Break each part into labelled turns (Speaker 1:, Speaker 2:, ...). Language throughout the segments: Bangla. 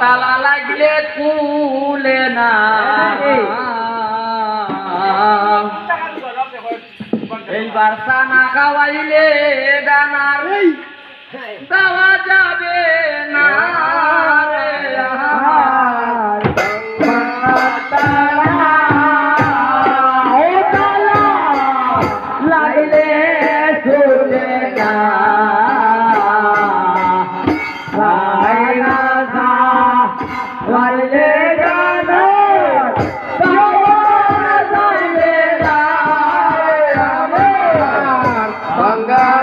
Speaker 1: তালা লাগলে কুলে না। এইবার সানা খাওয়াইলে দানার দাওয়া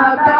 Speaker 1: ಮಾತಾ